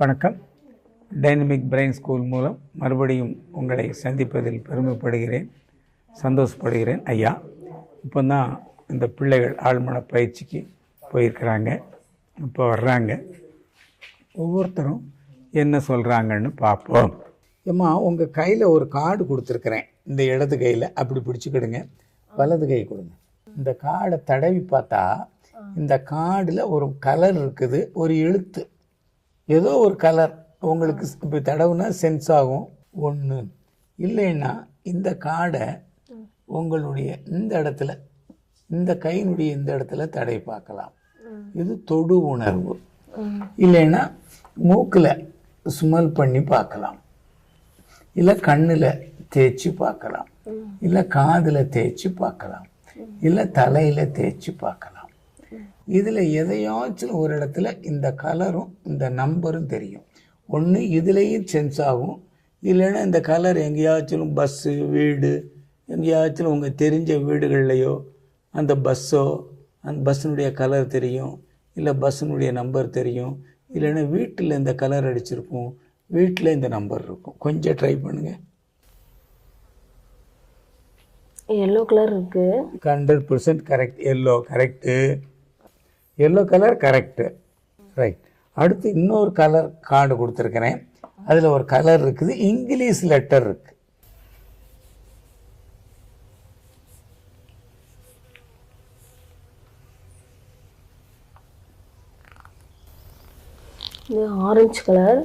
வணக்கம். Dynamic brain school மூலம் மறுபடியும் உங்களை சந்திப்பதில் பெருமைப்படுகிறேன் சந்தோஷப்படுகிறேன். ஐயா இப்போ தான் இந்த பிள்ளைகள் ஆழ்மன பயிற்சிக்கு போயிருக்கிறாங்க இப்போ வர்றாங்க. ஒவ்வொருத்தரும் என்ன சொல்கிறாங்கன்னு பார்ப்போம். ஏம்மா உங்கள் கையில் ஒரு கார்டு கொடுத்துருக்குறேன். இந்த இடது கையில் அப்படி பிடிச்சிக்கிடுங்க. வலது கை கொடுங்க. இந்த கார்டை தடவி பார்த்தா இந்த கார்டில் ஒரு கலர் இருக்குது ஒரு எழுத்து. ஏதோ ஒரு கலர் உங்களுக்கு இப்போ தடவுனா சென்ஸ் ஆகும். ஒன்று இல்லைன்னா இந்த காடை உங்களுடைய இந்த இடத்துல இந்த கையினுடைய இந்த இடத்துல தடை பார்க்கலாம். இது தொடு உணர்வு. இல்லைன்னா மூக்கில் ஸ்மெல் பண்ணி பார்க்கலாம். இல்லை கண்ணில் தேய்ச்சி பார்க்கலாம். இல்லை காதில் தேய்ச்சி பார்க்கலாம். இல்லை தலையில் தேய்ச்சி பார்க்கலாம். இதில் எதையாச்சும் ஒரு இடத்துல இந்த கலரும் இந்த நம்பரும் தெரியும். ஒன்று இதுலேயும் சென்ஸ் ஆகும். இல்லைன்னா இந்த கலர் எங்கேயாச்சும் பஸ்ஸு வீடு எங்கேயாச்சும் உங்கள் தெரிஞ்ச வீடுகள்லையோ அந்த பஸ்ஸோ அந்த பஸ்ஸினுடைய கலர் தெரியும். இல்லை பஸ்ஸினுடைய நம்பர் தெரியும். இல்லைன்னா வீட்டில் இந்த கலர் அடிச்சிருக்கும் வீட்டில் இந்த நம்பர் இருக்கும். கொஞ்சம் ட்ரை பண்ணுங்கள் எல்லோ கலர் இருக்கு. Hundred percent correct yellow correct yellow colour correct right அடுத்து இன்னொரு கலர் கார்டு கொடுத்துருக்கிறேன். அதில் ஒரு கலர் இருக்குது. இங்கிலீஷ் லெட்டர் இருக்கு. இது orange colour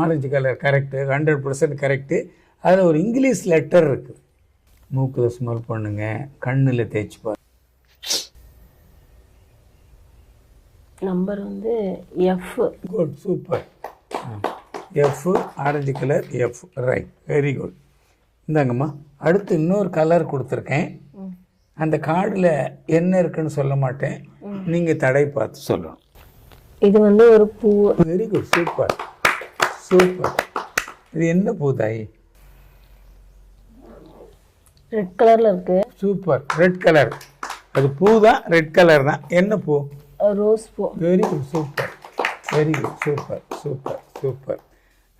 orange colour correct hundred percent correct அதில் ஒரு இங்கிலீஷ் லெட்டர் இருக்குது மூக்கில் ஸ்மெல் பண்ணுங்க கண்ணில் தேய்ச்சி பாரு நம்பர் வந்து F good super F orange colour F right very good இந்தாங்கம்மா அடுத்து இன்னொரு கலர் கொடுத்துருக்கேன். அந்த கார்டில் என்ன இருக்குன்னு சொல்ல மாட்டேன். நீங்கள் தடை பார்த்து சொல்லணும். இது வந்து ஒரு பூ. வெரி குட் சூப்பர் சூப்பர் இது என்ன பூ தாயி ரெட் கலர்ல இருக்கு. சூப்பர் ரெட் கலர் அது பூ தான் ரெட் கலர் தான். என்ன பூ? ரோஸ் பூ very good super very good super super super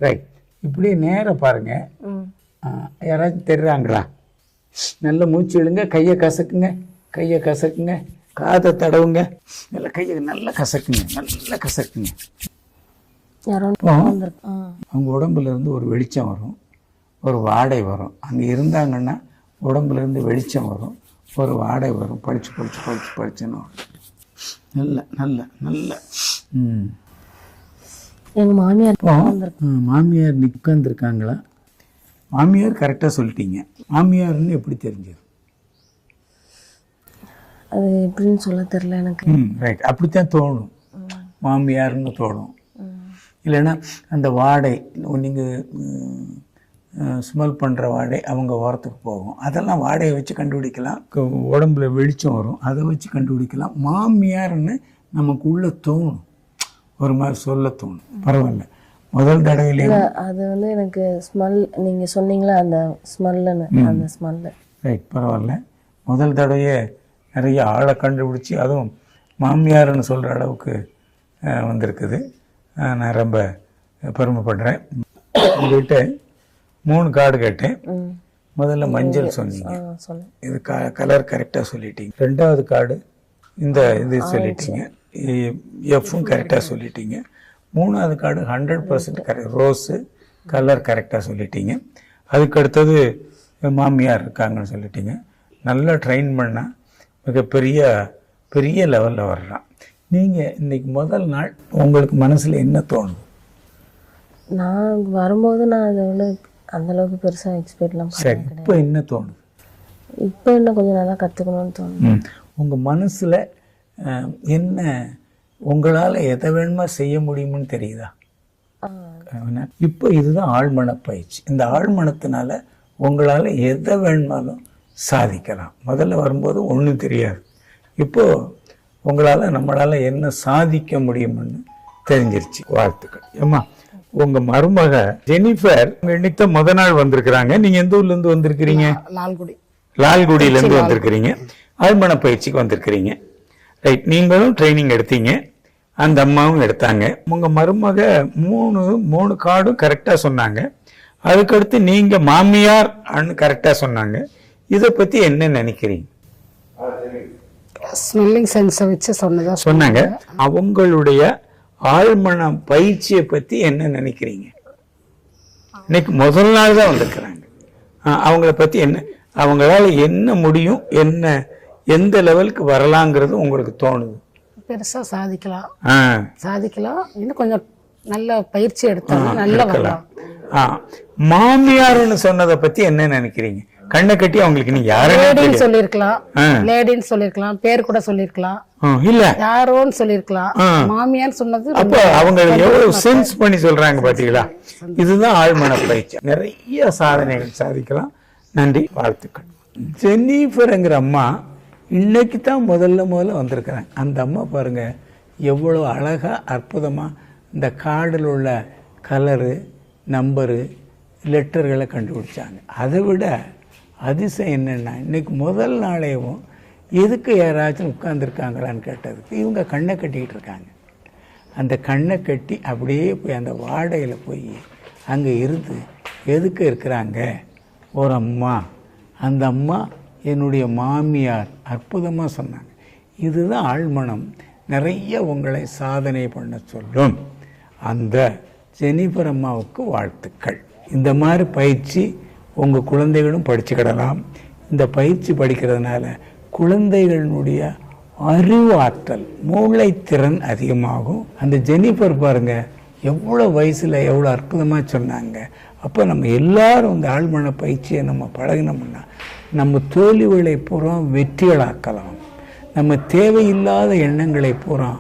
right இப்படி நேராக பாருங்கள் யாராச்சும் தெரிறாங்களா நல்ல மூச்சு இழுங்க கையை கசக்குங்க கையை கசக்குங்க காதை தடவுங்க. நல்ல கையை நல்லா கசக்குங்க நல்லா கசக்குங்க. அவங்க உடம்புல இருந்து ஒரு வெளிச்சம் வரும். ஒரு வாடை வரும். அங்கே இருந்தாங்கன்னா உடம்புல இருந்து வெளிச்சம் வரும். ஒரு வாடை வரும். பளிச்சு பளிச்சு பளிச்சு பளிச்சுன்னு வரும். நல்ல நல்ல நல்ல. ம். எங்க மாமியார் மாமியார் உட்காந்துருக்காங்களா மாமியார் கரெக்டாக சொல்லிட்டீங்க. மாமியார்னு எப்படி தெரிஞ்சது? அது எப்படின்னு சொல்ல தெரியல எனக்கு. ம் ரைட் அப்படித்தான் தோணும். மாமியார்னு தோணும். இல்லைன்னா அந்த வாடை நீங்கள் ஸ்மெல் பண்ணுற வாடை அவங்க ஓரத்துக்கு போகும். அதெல்லாம் வாடையை வச்சு கண்டுபிடிக்கலாம். உடம்புல வெளிச்சம் வரும். அதை வச்சு கண்டுபிடிக்கலாம். மாமியார்னு நமக்கு உள்ள தோணும். ஒரு மாதிரி சொல்ல தோணும். பரவாயில்ல. முதல் தடவையிலே அது வந்து எனக்கு ஸ்மெல் நீங்க சொன்னீங்களா அந்த ஸ்மெல்லுன்னு அந்த ஸ்மெல்லு ரைட் பரவாயில்ல. முதல் தடவையே நிறைய ஆளை கண்டுபிடிச்சி அதுவும் மாமியார்னு சொல்கிற அளவுக்கு வந்திருக்குது. நான் ரொம்ப பெருமைப்படுறேன். உங்கள்கிட்ட மூணு கார்டு கேட்டேன். முதல்ல மஞ்சள் சொன்னீங்க. இது க கலர் கரெக்டாக சொல்லிட்டீங்க. ரெண்டாவது கார்டு இந்த இது சொல்லிட்டீங்க. எஃப்பும் கரெக்டாக சொல்லிட்டீங்க. மூணாவது card hundred percent correct rose colour கரெக்டாக சொல்லிட்டீங்க. அதுக்கு அடுத்தது மாமியார் இருக்காங்கன்னு சொல்லிட்டீங்க. நல்லா ட்ரெயின் பண்ணால் மிகப்பெரிய பெரிய லெவலில் வரலாம் நீங்கள் இன்னைக்கு முதல் நாள் உங்களுக்கு மனசில் என்ன தோணுது நான் வரும்போது நான் அதை வந்து அந்த அளவுக்கு பெருசா எக்ஸ்பெக்ட்லாம் சரி இப்போ என்ன தோணுது? இப்போ இன்னும் கொஞ்சம் நல்லா கத்துக்கணும்னு தோணுது. ம். உங்க மனசுல என்ன உங்களால எதை வேணுமா செய்ய முடியும்னு தெரியுதா? இப்போ இதுதான் ஆழ்மன பயிற்சி இந்த ஆழ்மனத்தினால உங்களால எதை வேணுமாலும் சாதிக்கலாம். முதல்ல வரும்போது ஒன்றும் தெரியாது. இப்போ உங்களால நம்மளால என்ன சாதிக்க முடியும்னு தெரிஞ்சிருச்சு வாழ்த்துக்கள். ஏம்மா? உங்க மருமக ஜெனிஃபர் இன்னைக்கு முத நாள் வந்திருக்கிறாங்க. நீங்க எந்த ஊர்ல இருந்து வந்திருக்கிறீங்க? லால்குடி. லால்குடியில இருந்து வந்திருக்கிறீங்க. ஆழ்மன பயிற்சிக்கு வந்திருக்கிறீங்க. ரைட் நீங்களும் ட்ரைனிங் எடுத்தீங்க. அந்த அம்மாவும் எடுத்தாங்க. உங்க மருமக மூணு மூணு கார்டும் கரெக்டா சொன்னாங்க. அதுக்கடுத்து நீங்க மாமியார் கரெக்டா சொன்னாங்க. இதை பத்தி என்ன நினைக்கிறீங்க? ஸ்மெல்லிங் சென்ஸை வச்சு சொன்னதா சொன்னாங்க. அவங்களுடைய ஆழ்மன பயிற்சியை பத்தி என்ன நினைக்கிறீங்க? இன்னைக்கு முதல் நாள் தான் வந்திருக்கிறாங்க. அவங்கள பத்தி என்ன அவங்களால என்ன முடியும் என்ன எந்த லெவலுக்கு வரலாங்கிறது உங்களுக்கு தோணுது? பெருசா சாதிக்கலாம். சாதிக்கலாம். இன்னும் கொஞ்சம் நல்ல பயிற்சி எடுத்தாலும் நல்லா வரலாம். மாமியார்னு சொன்னதை பத்தி என்ன நினைக்கிறீங்க? கண்ணை கட்டி அவங்களுக்கு நீ யாருன்னு. சொல்லியிருக்கலாம் ஆ. லேடின்னு சொல்லியிருக்கலாம் பேர் கூட சொல்லியிருக்கலாம் ஆ, இல்ல. யாரோன்னு சொல்லியிருக்கலாம் ஆ. மாமியான்னு சொன்னது அப்ப அவங்க எவ்வளவு சென்ஸ் பண்ணி சொல்றாங்க பாத்தீங்களா? இதுதான் ஆழ்மன பயிற்சி நிறைய சாதனைகள் சாதிக்கலாம். நன்றி வாழ்த்துக்கள். ஜென்னிஃபர்ங்கிற அம்மா இன்னைக்கு தான் முதல்ல முதல்ல வந்திருக்கிறாங்க. அந்த அம்மா பாருங்க எவ்வளவு அழகா அற்புதமா இந்த கார்டில் உள்ள கலரு நம்பரு லெட்டர்களை கண்டுபிடிச்சாங்க. அதை விட அதிசயம் என்னென்னா இன்னைக்கு முதல் நாளேவும் எதுக்கு யாராச்சும் உட்காந்துருக்காங்களான்னு கேட்டதுக்கு இவங்க கண்ணை கட்டிக்கிட்டு இருக்காங்க. அந்த கண்ணை கட்டி அப்படியே போய் அந்த வாடையில் போய் அங்கே இருந்து எதுக்கு இருக்கிறாங்க? ஒரு அம்மா. அந்த அம்மா என்னுடைய மாமியார். அற்புதமாக சொன்னாங்க. இதுதான் ஆழ்மனம். நிறைய உங்களை சாதனை பண்ண சொல்லும். அந்த ஜெனிபர் அம்மாவுக்கு வாழ்த்துக்கள். இந்த மாதிரி பயிற்சி உங்கள் குழந்தைகளும் படிச்சுக்கிடலாம். இந்த பயிற்சி படிக்கிறதுனால குழந்தைகளினுடைய அறிவாற்றல் மூளைத்திறன் அதிகமாகும். அந்த ஜெனிஃபர் பாருங்கள் எவ்வளோ வயசில் எவ்வளோ அற்புதமாக சொன்னாங்க. அப்போ நம்ம எல்லாரும் இந்த ஆழ்மன பயிற்சியை நம்ம பழகினோம்னா நம்ம தோல்விகளை பூரா வெற்றிகளாக்கலாம். நம்ம தேவையில்லாத எண்ணங்களை பூரா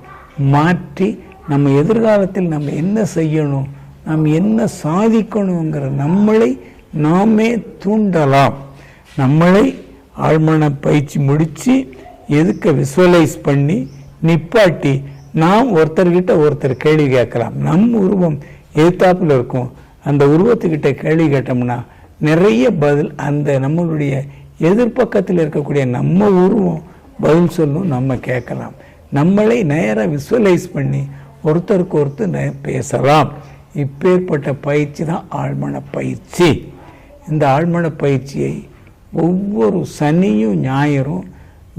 மாற்றி நம்ம எதிர்காலத்தில் நம்ம என்ன செய்யணும் நாம் என்ன சாதிக்கணுங்கிற நம்மளை நாமே தூண்டலாம். நம்மளை ஆழ்மன பயிற்சி முடித்து எதுக்க விசுவலைஸ் பண்ணி நிப்பாட்டி நாம் ஒருத்தர்கிட்ட ஒருத்தர் கேள்வி கேட்கலாம். நம் உருவம் எதிர்த்தாப்பில் இருக்கும். அந்த உருவத்துக்கிட்ட கேள்வி கேட்டோம்னா நிறைய பதில் அந்த நம்மளுடைய எதிர்ப்பக்கத்தில் இருக்கக்கூடிய நம்ம உருவம் பதில் சொல்லும் நம்ம கேட்கலாம். நம்மளை நேராக விசுவலைஸ் பண்ணி ஒருத்தருக்கு ஒருத்தர் நே- பேசலாம். இப்பேற்பட்ட பயிற்சி தான் ஆழ்மன பயிற்சி. இந்த ஆழ்மன பயிற்சியை ஒவ்வொரு சனியும் ஞாயிறும்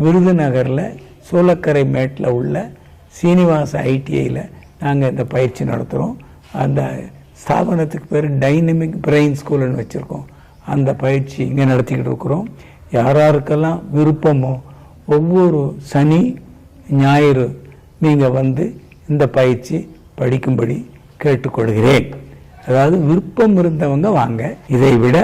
விருதுநகரில் சூலக்கரை மேட்டில் உள்ள சீனிவாச ஐடிஐயில் நாங்கள் இந்த பயிற்சி நடத்துகிறோம் அந்த ஸ்தாபனத்துக்கு பேர் டைனமிக் பிரெயின் ஸ்கூல்னு வச்சுருக்கோம். அந்த பயிற்சி இங்கே நடத்திக்கிட்டு இருக்கிறோம். யாராருக்கெல்லாம் விருப்பமோ ஒவ்வொரு சனி ஞாயிறு நீங்கள் வந்து இந்த பயிற்சி படிக்கும்படி கேட்டுக்கொள்கிறேன். அதாவது விருப்பம் இருந்தவங்க வாங்க. இதை விட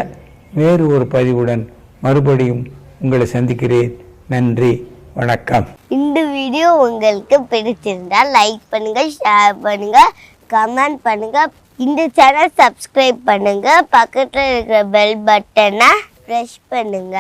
வேறு ஒரு பதிவுடன் மறுபடியும் உங்களை சந்திக்கிறேன். நன்றி வணக்கம். இந்த வீடியோ உங்களுக்கு பிடிச்சிருந்தா லைக் பண்ணுங்க ஷேர் பண்ணுங்க கமெண்ட் பண்ணுங்க. இந்த சேனல் சப்ஸ்கிரைப் பண்ணுங்க. பக்கத்தில் இருக்கிற பெல் பட்டனை ப்ரெஷ் பண்ணுங்க.